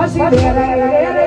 走れやれやれやれ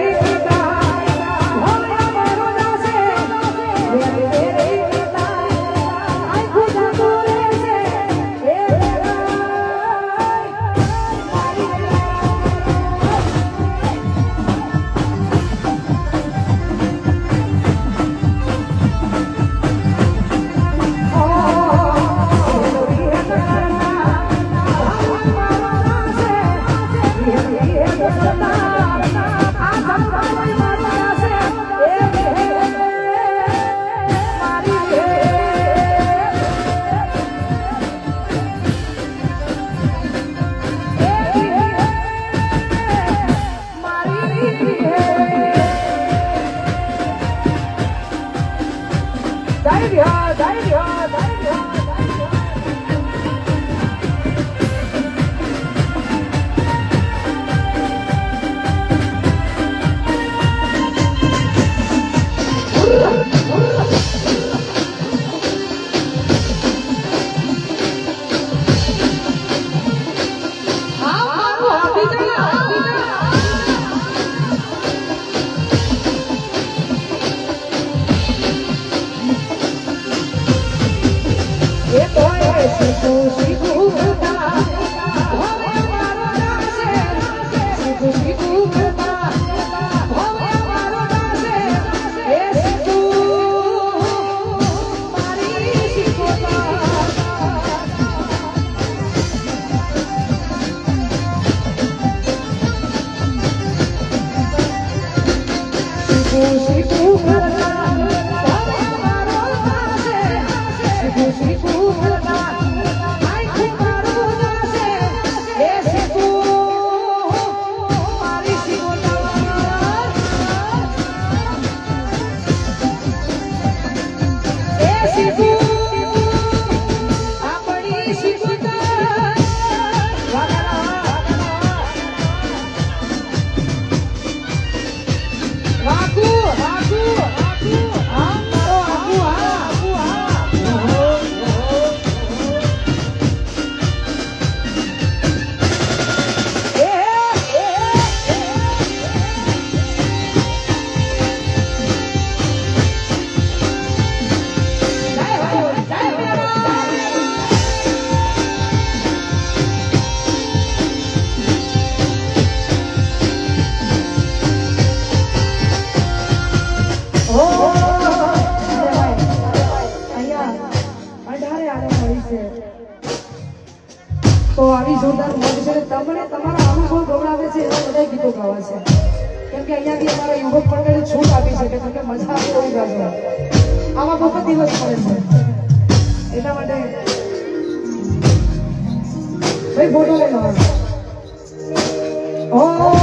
Esse consigo તો આવી જોરદાર મોજ છે. તમને તમારા અનુભવ ગવડાવે છે, એવા બધા ગીતો ગાવા છે. કેમ કે અહીંયાથી અમારા યુવક મંડળે છૂટ આપી છે કે તમને મજા આવે એવી ગાજો આવા બહુ દિવસ મળે છે. એટલા માટે ભાઈ, ફોટો લઈ લો ઓ!